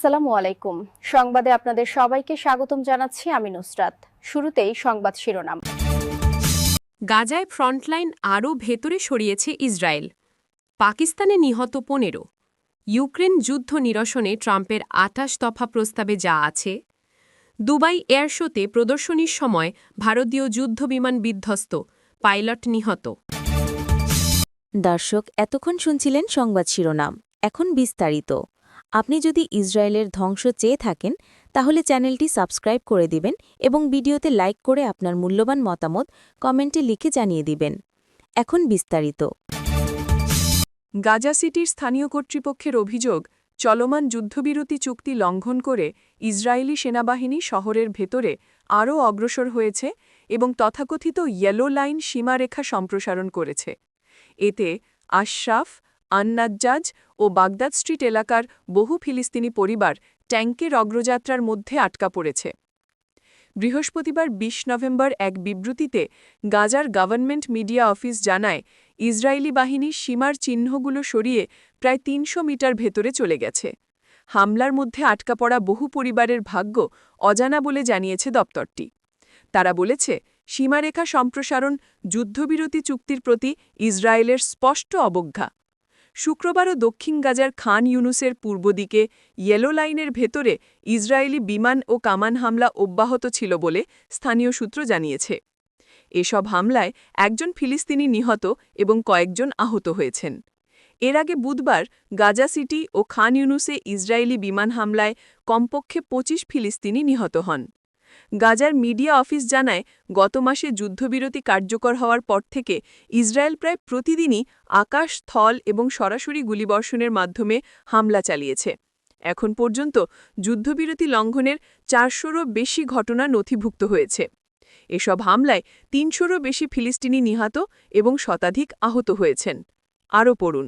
আসসালামু আলাইকুম। সংবাদে আপনাদের সবাইকে স্বাগতম জানাচ্ছি আমি নুসরাত। শুরুতেই সংবাদ শিরোনাম। গাজায় ফ্রন্টলাইন আরও ভেতরে সরিয়েছে ইসরায়েল। পাকিস্তানে নিহত পনেরো। ইউক্রেন যুদ্ধ নিরসনে ট্রাম্পের আটাশ দফা প্রস্তাবে যা আছে। দুবাই এয়ার শোতে প্রদর্শনীর সময় ভারতীয় যুদ্ধবিমান বিধ্বস্ত পাইলট নিহত। দর্শক এতক্ষণ শুনছিলেন সংবাদ শিরোনাম। এখন বিস্তারিত। আপনি যদি ইসরায়েলের ধ্বংস চেয়ে থাকেন, তাহলে চ্যানেলটি সাবস্ক্রাইব করে দিবেন এবং ভিডিওতে লাইক করে আপনার মূল্যবান মতামত কমেন্টে লিখে জানিয়ে দিবেন। এখন বিস্তারিত। গাজা সিটির স্থানীয় কর্তৃপক্ষের অভিযোগ, চলমান যুদ্ধবিরতি চুক্তি লঙ্ঘন করে ইসরায়েলি সেনাবাহিনী শহরের ভেতরে আরও অগ্রসর হয়েছে এবং তথাকথিত ইয়েলো লাইন সীমারেখা সম্প্রসারণ করেছে। এতে আশরাফ আন্নাজ্জাজ ও বাগদাদ স্ট্রিট এলাকার বহু ফিলিস্তিনি পরিবার ট্যাঙ্কের অগ্রযাত্রার মধ্যে আটকা পড়েছে। বৃহস্পতিবার ২০ নভেম্বর এক বিবৃতিতে গাজার গভর্নমেন্ট মিডিয়া অফিস জানায়, ইসরায়েলি বাহিনী সীমার চিহ্নগুলো সরিয়ে প্রায় তিনশো মিটার ভেতরে চলে গেছে। হামলার মধ্যে আটকা পড়া বহু পরিবারের ভাগ্য অজানা বলে জানিয়েছে দপ্তরটি। তারা বলেছে, সীমারেখা সম্প্রসারণ, যুদ্ধবিরতি চুক্তির প্রতি ইসরায়েলের স্পষ্ট অবজ্ঞা। শুক্রবারও দক্ষিণ গাজার খান ইউনুসের পূর্ব দিকে ইয়েলো লাইনের ভেতরে ইসরায়েলি বিমান ও কামান হামলা অব্যাহত ছিল বলে স্থানীয় সূত্র জানিয়েছে। এসব হামলায় একজন ফিলিস্তিনি নিহত এবং কয়েকজন আহত হয়েছেন। এর আগে বুধবার গাজা সিটি ও খান ইউনুসে ইসরায়েলি বিমান হামলায় কমপক্ষে ২৫ ফিলিস্তিনি নিহত হন। গাজার মিডিয়া অফিস জানায়, গত মাসে যুদ্ধবিরতি কার্যকর হওয়ার পর থেকে ইসরায়েল প্রায় প্রতিদিনই আকাশ স্থল এবং সরাসরি গুলিবর্ষণের মাধ্যমে হামলা চালিয়েছে। এখন পর্যন্ত যুদ্ধবিরতি লঙ্ঘনের চারশোরও বেশি ঘটনা নথিভুক্ত হয়েছে। এসব হামলায় তিনশোরও বেশি ফিলিস্তিনি নিহত এবং শতাধিক আহত হয়েছেন। আরও পড়ুন।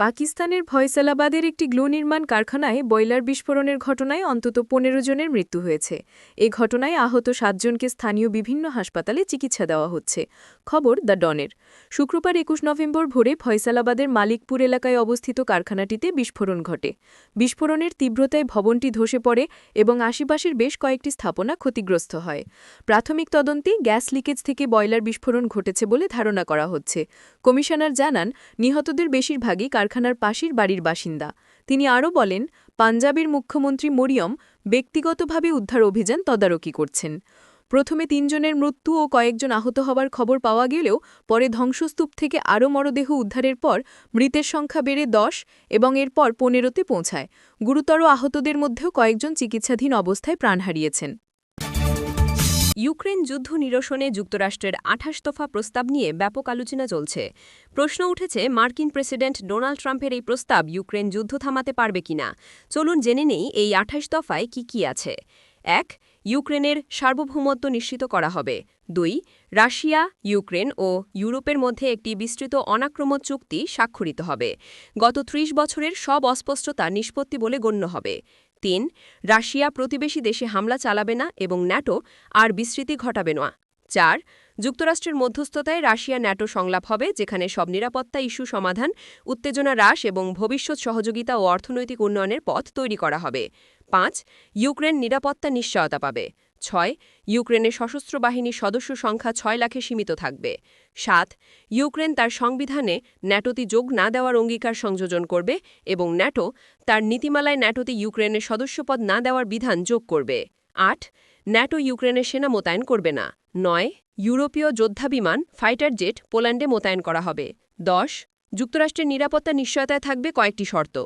পাকিস্তানের ফয়সালাবাদের একটি গ্লো নির্মাণ কারখানায় বয়লার বিস্ফোরণের ঘটনায় অন্তত পনেরো জনের মৃত্যু হয়েছে। এ ঘটনায় আহত সাতজনকে স্থানীয় বিভিন্ন হাসপাতালে চিকিৎসা দেওয়া হচ্ছে। খবর দ্য ডনের। শুক্রবার একুশ নভেম্বর ভোরে ফয়সালাবাদের মালিকপুর এলাকায় অবস্থিত কারখানাটিতে বিস্ফোরণ ঘটে। বিস্ফোরণের তীব্রতায় ভবনটি ধসে পড়ে এবং আশেপাশের বেশ কয়েকটি স্থাপনা ক্ষতিগ্রস্ত হয়। প্রাথমিক তদন্তে গ্যাস লিকেজ থেকে বয়লার বিস্ফোরণ ঘটেছে বলে ধারণা করা হচ্ছে। কমিশনার জানান, নিহতদের বেশিরভাগই কারখানার পাশের বাড়ির বাসিন্দা। তিনি আরও বলেন, পাঞ্জাবের মুখ্যমন্ত্রী মরিয়ম ব্যক্তিগতভাবে উদ্ধার অভিযান তদারকি করছেন। প্রথমে তিনজনের মৃত্যু ও কয়েকজন আহত হওয়ার খবর পাওয়া গেলেও পরে ধ্বংসস্তূপ থেকে আরও মরদেহ উদ্ধারের পর মৃতের সংখ্যা বেড়ে দশ এবং এরপর পনেরোতে পৌঁছায়। গুরুতর আহতদের মধ্যেও কয়েকজন চিকিৎসাধীন অবস্থায় প্রাণ হারিয়েছেন। ইউক্রেন যুদ্ধ নিরসনে যুক্তরাষ্ট্রের আঠাশ দফা প্রস্তাব নিয়ে ব্যাপক আলোচনা চলছে। প্রশ্ন উঠেছে, মার্কিন প্রেসিডেন্ট ডোনাল্ড ট্রাম্পের এই প্রস্তাব ইউক্রেন যুদ্ধ থামাতে পারবে কিনা? চলুন জেনে নেই এই আঠাশ দফায় কি কি আছে। এক, ইউক্রেনের সার্বভৌমত্ব নিশ্চিত করা হবে। দুই, রাশিয়া, ইউক্রেন ও ইউরোপের মধ্যে একটি বিস্তৃত অনাক্রমণ চুক্তি স্বাক্ষরিত হবে। গত ত্রিশ বছরের সব অস্পষ্টতা নিষ্পত্তি বলে গণ্য হবে। তিন, রাশিয়া প্রতিবেশী দেশে হামলা চালাবে না এবং ন্যাটো আর বিস্তৃতি ঘটাবে না। চার, যুক্তরাষ্ট্রের মধ্যস্থতায় রাশিয়া ন্যাটো সংলাপ হবে, যেখানে সব নিরাপত্তা ইস্যু সমাধান, উত্তেজনা হ্রাস এবং ভবিষ্যৎ সহযোগিতা ও অর্থনৈতিক উন্নয়নের পথ তৈরি করা হবে। পাঁচ, ইউক্রেন নিরাপত্তা নিশ্চয়তা পাবে। ছয়, ইউক্রেনের সশস্ত্র বাহিনীর সদস্য সংখ্যা ছয় লাখে সীমিত থাকবে। সাত, ইউক্রেন তার সংবিধানে ন্যাটোতে যোগ না দেওয়ার অঙ্গীকার সংযোজন করবে এবং ন্যাটো তার নীতিমালায় ন্যাটোতে ইউক্রেনের সদস্যপদ না দেওয়ার বিধান যোগ করবে। আট, ন্যাটো ইউক্রেনের সেনা মোতায়েন করবে না। নয়, ইউরোপীয় যোদ্ধা বিমান ফাইটার জেট, পোল্যান্ডে মোতায়েন করা হবে। দশ যুক্তরাষ্ট্রের নিরাপত্তা নিশ্চয়তায় থাকবে কয়েকটি শর্ত।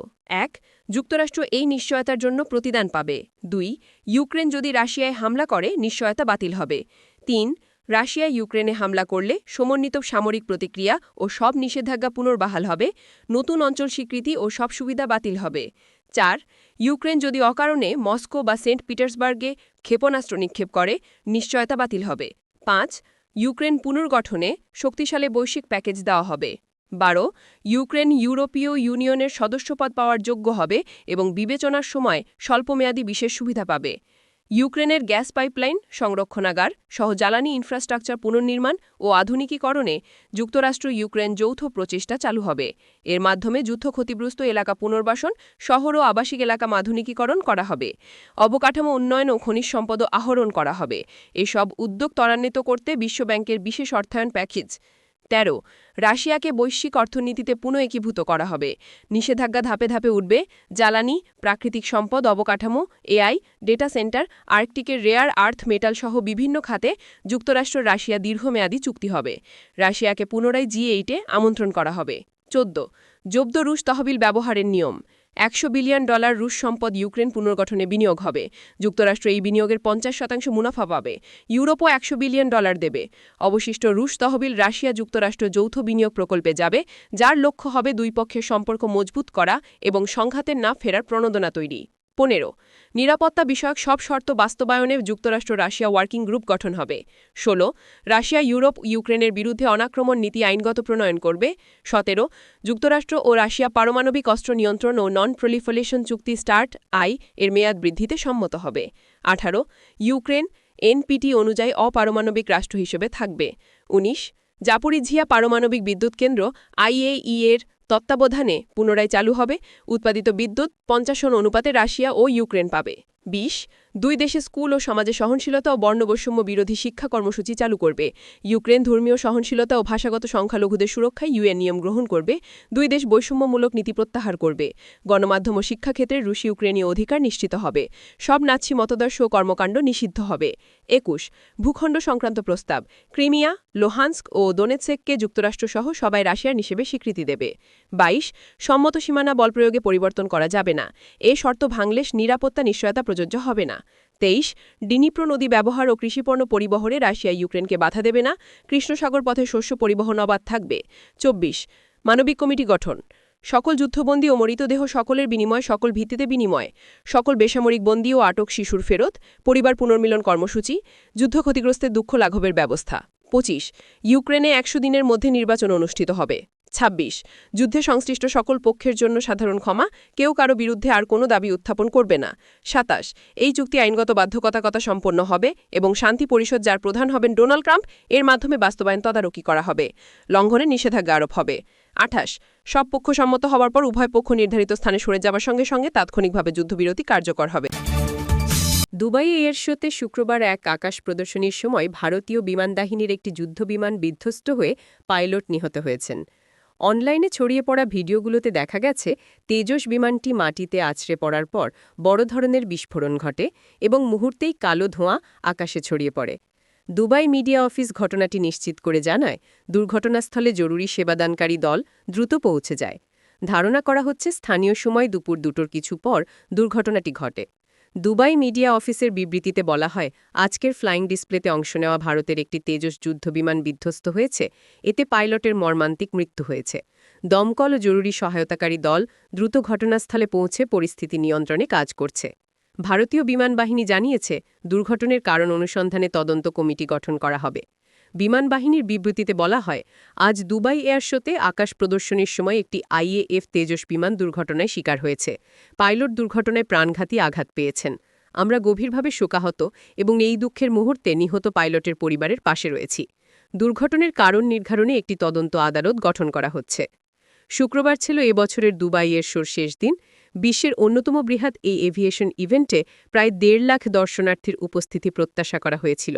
এক, যুক্তরাষ্ট্র এই নিশ্চয়তার জন্য প্রতিদান পাবে। দুই, ইউক্রেন যদি রাশিয়ায় হামলা করে, নিশ্চয়তা বাতিল হবে। তিন, রাশিয়া ইউক্রেনে হামলা করলে সমন্বিত সামরিক প্রতিক্রিয়া ও সব নিষেধাজ্ঞা পুনর্বাহাল হবে, নতুন অঞ্চল স্বীকৃতি ও সব সুবিধা বাতিল হবে। চার, ইউক্রেন যদি অকারণে মস্কো বা সেন্ট পিটার্সবার্গে ক্ষেপণাস্ত্র নিক্ষেপ করে, নিশ্চয়তা বাতিল হবে। পাঁচ, ইউক্রেন পুনর্গঠনে শক্তিশালী বৈশ্বিক প্যাকেজ দেওয়া হবে। বারো, ইউক্রেন ইউরোপীয় ইউনিয়নের সদস্যপদ পাওয়ার যোগ্য হবে এবং বিবেচনার সময় স্বল্পমেয়াদী বিশেষ সুবিধা পাবে। ইউক্রেনের গ্যাস পাইপলাইন, সংরক্ষণাগার সহ জ্বালানি ইনফ্রাস্ট্রাকচার পুনর্নির্মাণ ও আধুনিকীকরণে যুক্তরাষ্ট্র ইউক্রেন যৌথ প্রচেষ্টা চালু হবে। এর মাধ্যমে যুদ্ধ ক্ষতিগ্রস্ত এলাকা পুনর্বাসন, শহর ও আবাসিক এলাকা আধুনিকীকরণ করা হবে। অবকাঠামো উন্নয়ন ও খনিজ সম্পদ আহরণ করা হবে। এসব উদ্যোগ ত্বরান্বিত করতে বিশ্বব্যাংকের বিশেষ অর্থায়ন প্যাকেজ তেরো, রাশিয়াকে বৈশ্বিক অর্থনীতিতে পুনঃ একীভূত করা হবে। নিষেধাজ্ঞা ধাপে ধাপে উঠবে। জ্বালানি, প্রাকৃতিক সম্পদ, অবকাঠামো, এআই, ডেটা সেন্টার, আর্কটিকের রেয়ার, আর্থ, মেটাল সহ বিভিন্ন খাতে যুক্তরাষ্ট্র, রাশিয়া দীর্ঘমেয়াদী চুক্তি হবে। রাশিয়াকে পুনরায় জি এইটে আমন্ত্রণ করা হবে। চোদ্দ, জব্দ রুশ তহবিল ব্যবহারের নিয়ম। একশো বিলিয়ন ডলার রুশ সম্পদ ইউক্রেন পুনর্গঠনে বিনিয়োগ হবে। যুক্তরাষ্ট্র এই বিনিয়োগের পঞ্চাশ শতাংশ মুনাফা পাবে। ইউরোপও একশো বিলিয়ন ডলার দেবে। অবশিষ্ট রুশ তহবিল রাশিয়া যুক্তরাষ্ট্র যৌথ বিনিয়োগ প্রকল্পে যাবে, যার লক্ষ্য হবে দুই পক্ষের সম্পর্ক মজবুত করা এবং সংঘাতের না ফেরার প্রণোদনা তৈরি। পনেরো। নিরাপত্তা বিষয়ক সব শর্ত বাস্তবায়নে যুক্তরাষ্ট্র রাশিয়া ওয়ার্কিং গ্রুপ গঠন হবে। ষোলো, রাশিয়া ইউরোপ ইউক্রেনের বিরুদ্ধে অনাক্রমণ নীতি আইনগত প্রণয়ন করবে। সতেরো, যুক্তরাষ্ট্র ও রাশিয়া পারমাণবিক অস্ত্র নিয়ন্ত্রণ ও নন প্রলিফারেশন চুক্তি স্টার্ট আই এর মেয়াদ বৃদ্ধিতে সম্মত হবে। আঠারো, ইউক্রেন এনপিটি অনুযায়ী অপারমাণবিক রাষ্ট্র হিসেবে থাকবে। ১৯ জাপুরিঝিয়া পারমাণবিক বিদ্যুৎ কেন্দ্র আইএই এর তত্ত্বাবধানে পুনরায় চালু হবে উৎপাদিত বিদ্যুৎ পঞ্চাশন অনুপাতে রাশিয়া ও ইউক্রেন পাবে। ২০ দুই দেশে স্কুল ও সমাজে সহনশীলতা ও বর্ণবৈষম্য বিরোধী শিক্ষা কর্মসূচি চালু করবে। ইউক্রেন ধর্মীয় সহনশীলতা ও ভাষাগত সংখ্যালঘুদের সুরক্ষায় ইউএন নিয়ম গ্রহণ করবে। দুই দেশ বৈষম্যমূলক নীতি প্রত্যাহার করবে। গণমাধ্যম ও শিক্ষাক্ষেত্রে রুশি ইউক্রেনীয় অধিকার নিশ্চিত হবে। সব নাৎসি মতদর্শ ও কর্মকাণ্ড নিষিদ্ধ হবে। একুশ, ভূখণ্ড সংক্রান্ত প্রস্তাব। ক্রিমিয়া, লোহান্স্ক ও দোনেৎসেককে যুক্তরাষ্ট্রসহ সবাই রাশিয়ার হিসেবে স্বীকৃতি দেবে। ২২ সম্মত সীমানা বল প্রয়োগে পরিবর্তন করা যাবে না। এ শর্ত ভাঙলে নিরাপত্তা, নিশ্চয়তা প্রযোজ্য হবে না। তেইশ, ডিনিপ্রো নদী ব্যবহার ও কৃষিপণ্য পরিবহনে রাশিয়া ইউক্রেনকে বাধা দেবে না, কৃষ্ণসাগর পথে শস্য পরিবহন অবাধ থাকবে। চব্বিশ, মানবিক কমিটি গঠন। সকল যুদ্ধবন্দী ও মৃতদেহ সকলের বিনিময়, সকল ভিত্তিতে বিনিময়। সকল বেসামরিক বন্দী ও আটক শিশুর ফেরত, পরিবার পুনর্মিলন কর্মসূচি, যুদ্ধ ক্ষতিগ্রস্তের দুঃখ লাঘবের ব্যবস্থা। পঁচিশ, ইউক্রেনে একশো দিনের মধ্যে নির্বাচন অনুষ্ঠিত হবে। ২৬ যুদ্ধে সংশ্লিষ্ট সকল পক্ষের জন্য সাধারণ ক্ষমা, কেউ কারও বিরুদ্ধে আর কোনো দাবি উত্থাপন করবে না। সাতাশ। এই চুক্তি আইনগত বাধ্যকতাকতা সম্পন্ন হবে এবং শান্তি পরিষদ যার প্রধান হবেন ডোনাল্ড ট্রাম্প, এর মাধ্যমে বাস্তবায়ন তদারকি করা হবে। লঙ্ঘনে নিষেধাজ্ঞা আরোপ হবে। আঠাশ। সব পক্ষ সম্মত হওয়ার পর উভয় পক্ষ নির্ধারিত স্থানে সরে যাওয়ার সঙ্গে সঙ্গে তাৎক্ষণিকভাবে যুদ্ধবিরতি কার্যকর হবে। দুবাই এয়ার শোতে শুক্রবার এক আকাশ প্রদর্শনীর সময় ভারতীয় বিমানবাহিনীর একটি যুদ্ধবিমান বিধ্বস্ত হয়ে পাইলট নিহত হয়েছেন। অনলাইনে ছড়িয়ে পড়া ভিডিওগুলোতে দেখা গেছে, তেজস বিমানটি মাটিতে আছড়ে পড়ার পর বড় ধরনের বিস্ফোরণ ঘটে এবং মুহূর্তেই কালো ধোঁয়া আকাশে ছড়িয়ে পড়ে। দুবাই মিডিয়া অফিস ঘটনাটি নিশ্চিত করে জানায়, দুর্ঘটনাস্থলে জরুরি সেবাদানকারী দল দ্রুত পৌঁছে যায়। ধারণা করা হচ্ছে, স্থানীয় সময় দুপুর দুটোর কিছু পর দুর্ঘটনাটি ঘটে। দুবাই মিডিয়া অফিসের বিবৃতিতে বলা হয়, আজকের ফ্লাইং ডিসপ্লেতে অংশ নেওয়া ভারতের একটি তেজস যুদ্ধবিমান বিধ্বস্ত হয়েছে, এতে পাইলটের মর্মান্তিক মৃত্যু হয়েছে। দমকল ও জরুরি সহায়তাকারী দল দ্রুত ঘটনাস্থলে পৌঁছে পরিস্থিতি নিয়ন্ত্রণে কাজ করছে। ভারতীয় বিমান বাহিনী জানিয়েছে, দুর্ঘটনের কারণ অনুসন্ধানে তদন্ত কমিটি গঠন করা হবে। বিমান বাহিনীর বিবৃতিতে বলা হয়, আজ দুবাই এয়ার শোতে আকাশ প্রদর্শনীর সময় একটি আইএএফ তেজস বিমান দুর্ঘটনায় শিকার হয়েছে। পাইলট দুর্ঘটনায় প্রাণঘাতী আঘাত পেয়েছেন। আমরা গভীরভাবে শোকাহত এবং এই দুঃখের মুহূর্তে নিহত পাইলটের পরিবারের পাশে রয়েছি। দুর্ঘটনার কারণ নির্ধারণে একটি তদন্ত আদালত গঠন করা হচ্ছে। শুক্রবার ছিল এবছরের দুবাই এর শোর শেষ দিন। বিশ্বের অন্যতম বৃহৎ এই এভিয়েশন ইভেন্টে প্রায় দেড় লাখ দর্শনার্থীর উপস্থিতি প্রত্যাশা করা হয়েছিল।